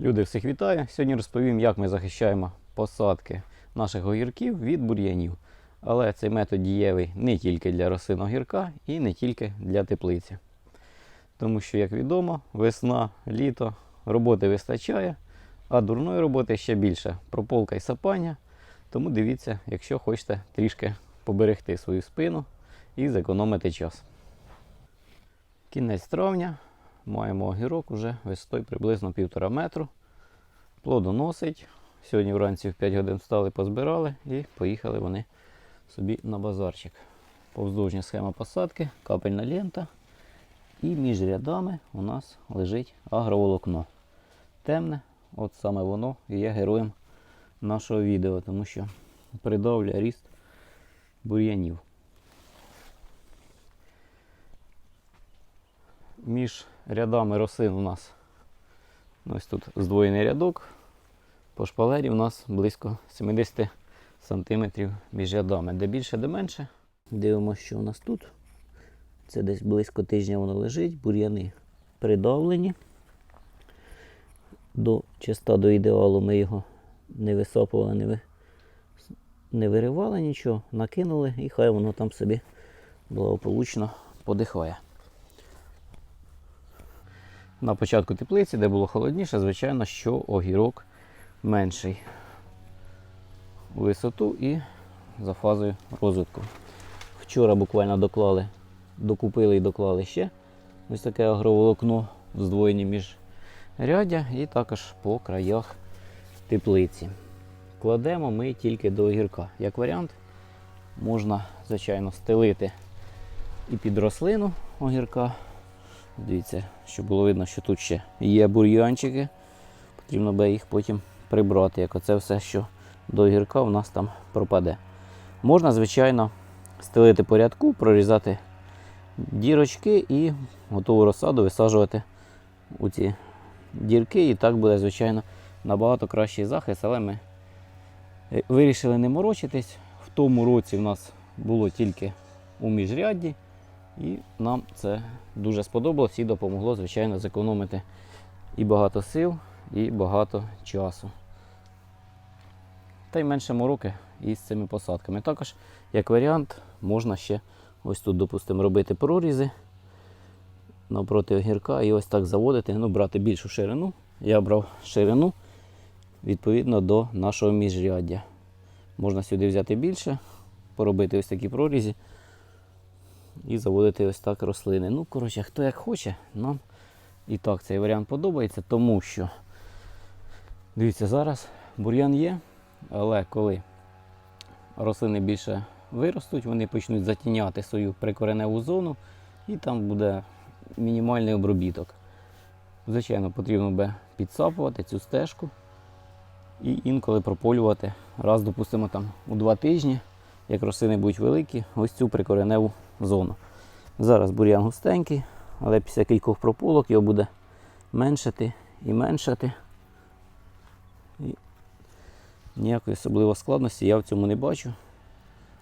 Люди, всіх вітаю! Сьогодні розповім, як ми захищаємо посадки наших огірків від бур'янів. Але цей метод дієвий не тільки для рослин огірка і не тільки для теплиці. Тому що, як відомо, весна, літо, роботи вистачає, а дурної роботи ще більше. Прополка і сапання. Тому дивіться, якщо хочете трішки поберегти свою спину і зекономити час. Кінець травня. Маємо огірок уже висотою приблизно півтора метру. Плодоносить. Сьогодні вранці в 5 годин встали, позбирали і поїхали вони собі на базарчик. Повздовжня схема посадки, капельна лента. І між рядами у нас лежить агроволокно. Темне, от саме воно і є героєм нашого відео, тому що придавлює ріст бур'янів. Між рядами рослин у нас ось тут здвоєний рядок. По шпалері у нас близько 70 см між рядами. Де більше, де менше. Дивимося, що у нас тут. Це десь близько тижня воно лежить, бур'яни придавлені. До чиста до ідеалу ми його не висапували, не, ви... не виривали нічого, накинули і хай воно там собі благополучно подихає. На початку теплиці, де було холодніше, звичайно, що огірок менший висоту і за фазою розвитку. Вчора буквально доклали, докупили і доклали ще ось таке агроволокно здвоєні між рядя і також по краях теплиці. Кладемо ми тільки до огірка. Як варіант, можна, звичайно, стелити і під рослину огірка. Дивіться, щоб було видно, що тут ще є бур'янчики. Потрібно би їх потім прибрати, як оце все, що до огірка у нас там пропаде. Можна, звичайно, стелити по рядку, прорізати дірочки і готову розсаду висаджувати у ці дірки. І так буде, звичайно, набагато кращий захист, але ми е, вирішили не морочитись. В тому році в нас було тільки у міжрядді. І нам це дуже сподобалось і допомогло, звичайно, зекономити і багато сил, і багато часу. Та й менше мороки із цими посадками. Також, як варіант, можна ще ось тут, допустимо, робити прорізи навпроти огірка і ось так заводити, ну, брати більшу ширину. Я брав ширину відповідно до нашого міжряддя. Можна сюди взяти більше, поробити ось такі прорізі і заводити ось так рослини. Ну, коротше, хто як хоче, нам і так цей варіант подобається, тому що, дивіться, зараз бур'ян є, але коли рослини більше виростуть, вони почнуть затіняти свою прикореневу зону і там буде мінімальний обробіток. Звичайно, потрібно би підсапувати цю стежку і інколи прополювати раз, допустимо, там у два тижні, як рослини будуть великі, ось цю прикореневу зону. Зараз бур'ян густенький, але після кількох прополок його буде меншати і меншати. І ніякої особливої складності я в цьому не бачу,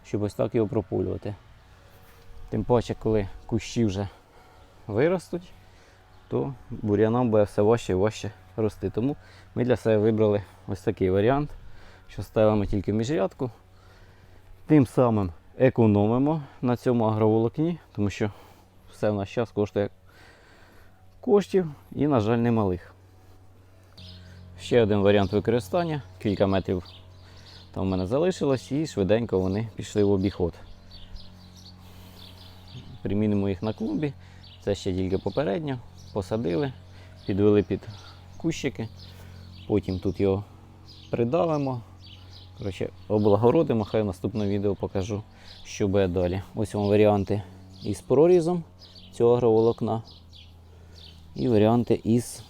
щоб ось так його прополювати. Тим паче, коли кущі вже виростуть, то бур'янам буде все важче і важче рости. Тому ми для себе вибрали ось такий варіант, що ставимо тільки міжрядку. Тим самим економимо на цьому агроволокні, тому що все в наш час коштує коштів і, на жаль, немалих. Ще один варіант використання. Кілька метрів там в мене залишилось і швиденько вони пішли в обіход. Примінимо їх на клумбі. Це ще тільки попередньо. Посадили, підвели під кущики, потім тут його придавимо. Коротше, облагородимо, хай в наступному відео покажу, що буде далі. Ось вам варіанти із прорізом цього агроволокна. І варіанти із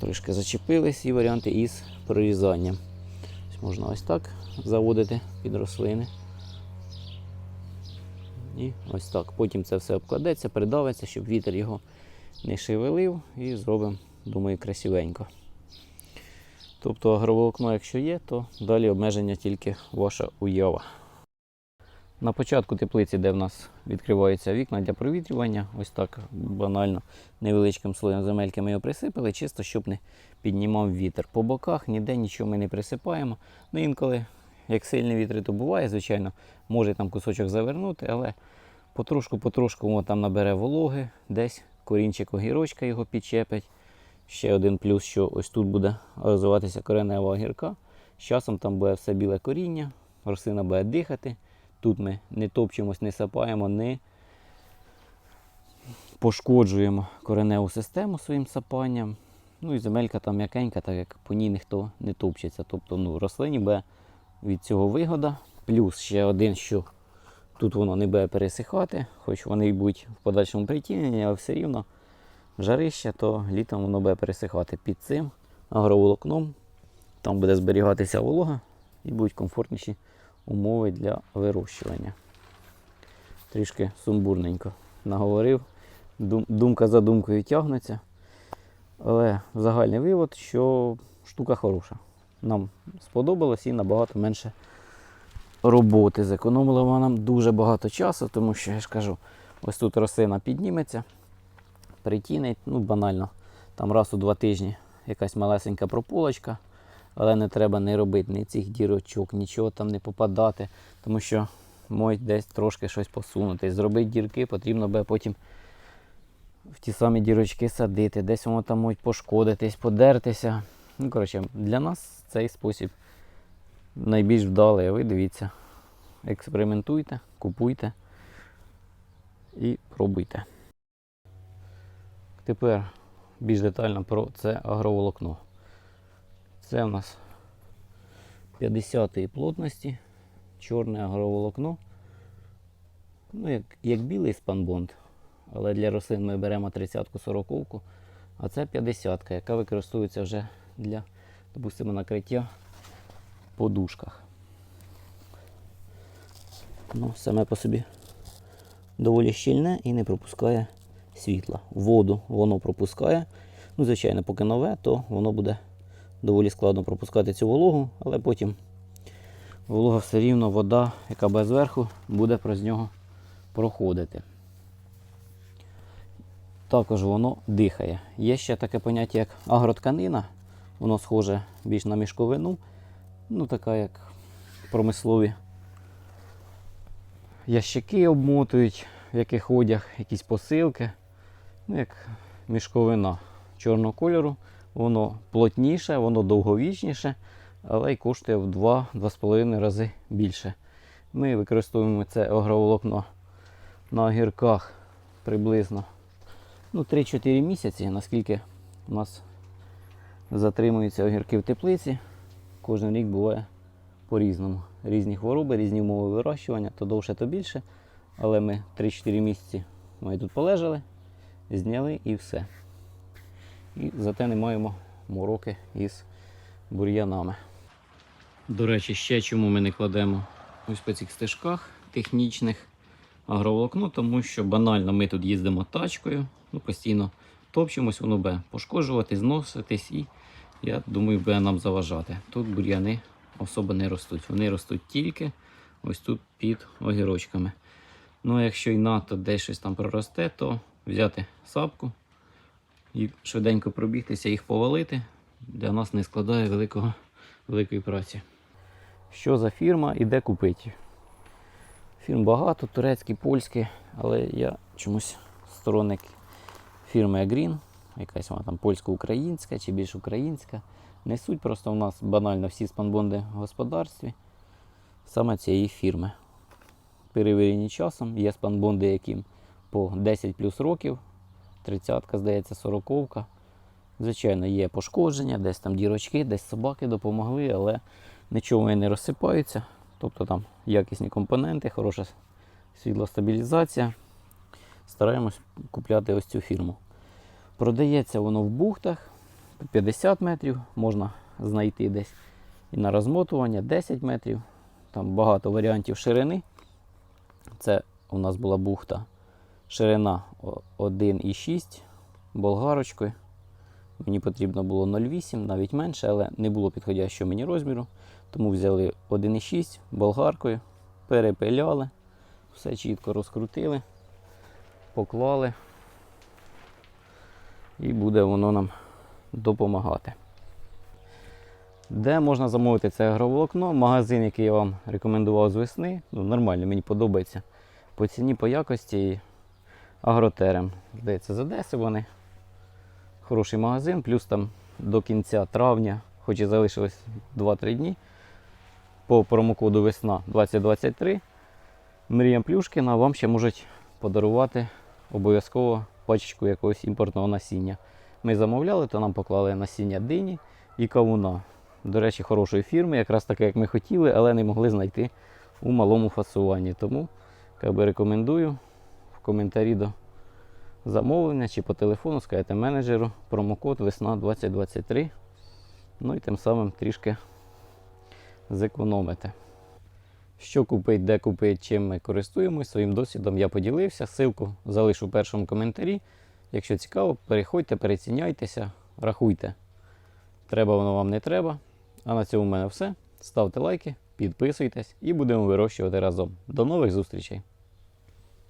трошки зачепились, і варіанти із прорізанням. Ось Можна ось так заводити під рослини. І ось так. Потім це все обкладеться, придавиться, щоб вітер його не шевелив і зробимо, думаю, красивенько. Тобто агроволокно, якщо є, то далі обмеження тільки ваша уява. На початку теплиці, де в нас відкриваються вікна для провітрювання, ось так банально невеличким слоєм земельки ми його присипали, чисто щоб не піднімав вітер. По боках ніде нічого ми не присипаємо. Ну інколи, як сильний вітер, то буває, звичайно, може там кусочок завернути, але потрошку-потрошку там набере вологи, десь корінчик огірочка його підчепить. Ще один плюс, що ось тут буде розвиватися коренева огірка. З часом там буде все біле коріння, рослина буде дихати. Тут ми не топчемось, не сапаємо, не пошкоджуємо кореневу систему своїм сапанням. Ну і земелька там м'якенька, так як по ній ніхто не топчеться. Тобто ну, рослині буде від цього вигода. Плюс ще один, що тут воно не буде пересихати, хоч вони й будуть в подальшому притінені, але все рівно жарище, то літом воно буде пересихати під цим агроволокном. Там буде зберігатися волога і будуть комфортніші умови для вирощування. Трішки сумбурненько наговорив. Думка за думкою тягнеться. Але загальний вивод, що штука хороша. Нам сподобалось і набагато менше роботи. Зекономила вона нам дуже багато часу, тому що я ж кажу, ось тут рослина підніметься, притінить, ну банально, там раз у два тижні якась малесенька прополочка, але не треба не робити ні цих дірочок, нічого там не попадати, тому що можуть десь трошки щось посунути. Зробити дірки потрібно буде потім в ті самі дірочки садити, десь воно там можуть пошкодитись, подертися. Ну, коротше, для нас цей спосіб найбільш вдалий. Ви дивіться, експериментуйте, купуйте і пробуйте. Тепер більш детально про це агроволокно. Це у нас 50-ї плотності, чорне агроволокно. Ну, як, як білий спанбонд, але для рослин ми беремо 30-ку 40-ку, а це 50-ка, яка використовується вже для, допустимо, накриття подушках. Ну, саме по собі доволі щільне і не пропускає світла. Воду воно пропускає. Ну, звичайно, поки нове, то воно буде доволі складно пропускати цю вологу, але потім волога все рівно, вода, яка буде зверху, буде проз нього проходити. Також воно дихає. Є ще таке поняття, як агротканина. Воно схоже більш на мішковину, ну така як промислові ящики обмотують, в яких одяг, якісь посилки. Ну, як мішковина чорного кольору. Воно плотніше, воно довговічніше, але й коштує в 2-2,5 рази більше. Ми використовуємо це агроволокно на огірках приблизно ну, 3-4 місяці, наскільки у нас затримуються огірки в теплиці. Кожен рік буває по-різному. Різні хвороби, різні умови вирощування, то довше, то більше. Але ми 3-4 місяці ми тут полежали, зняли і все. І зате не маємо мороки із бур'янами. До речі, ще чому ми не кладемо ось по цих стежках технічних агроволокно, тому що банально ми тут їздимо тачкою, ну, постійно топчемось, воно буде пошкоджувати, зноситись і я думаю, буде нам заважати. Тут бур'яни особо не ростуть. Вони ростуть тільки ось тут під огірочками. Ну, а якщо й надто десь щось там проросте, то взяти сапку і швиденько пробігтися, їх повалити, для нас не складає великого, великої праці. Що за фірма і де купити? Фірм багато, турецькі, польські, але я чомусь сторонник фірми Agreen, якась вона там польсько-українська чи більш українська. Не суть, просто у нас банально всі спанбонди в господарстві саме цієї фірми. Перевірені часом, є спанбонди, яким по 10 плюс років, 30-ка, здається, 40-ка. Звичайно, є пошкодження, десь там дірочки, десь собаки допомогли, але нічого вони не розсипаються. Тобто там якісні компоненти, хороша світлостабілізація. Стараємось купляти ось цю фірму. Продається воно в бухтах 50 метрів, можна знайти десь і на розмотування 10 метрів. Там багато варіантів ширини. Це у нас була бухта ширина 1,6 болгарочкою. Мені потрібно було 0,8, навіть менше, але не було підходящого мені розміру. Тому взяли 1,6 болгаркою, перепиляли, Все чітко розкрутили, поклали. І буде воно нам допомагати. Де можна замовити це агроволокно? Магазин, який я вам рекомендував з весни. Ну, нормально, мені подобається. По ціні, по якості агротерем. Здається, з Одеси вони. Хороший магазин, плюс там до кінця травня, хоч і залишилось 2-3 дні. По промокоду весна 2023. Мрія Плюшкіна вам ще можуть подарувати обов'язково пачечку якогось імпортного насіння. Ми замовляли, то нам поклали насіння дині і кавуна. До речі, хорошої фірми, якраз таке, як ми хотіли, але не могли знайти у малому фасуванні. Тому як би, рекомендую коментарі до замовлення чи по телефону скажете менеджеру промокод весна 2023. Ну і тим самим трішки зекономите. Що купить, де купить, чим ми користуємось, своїм досвідом я поділився. Ссылку залишу в першому коментарі. Якщо цікаво, переходьте, переціняйтеся, рахуйте. Треба воно вам не треба. А на цьому в мене все. Ставте лайки, підписуйтесь і будемо вирощувати разом. До нових зустрічей!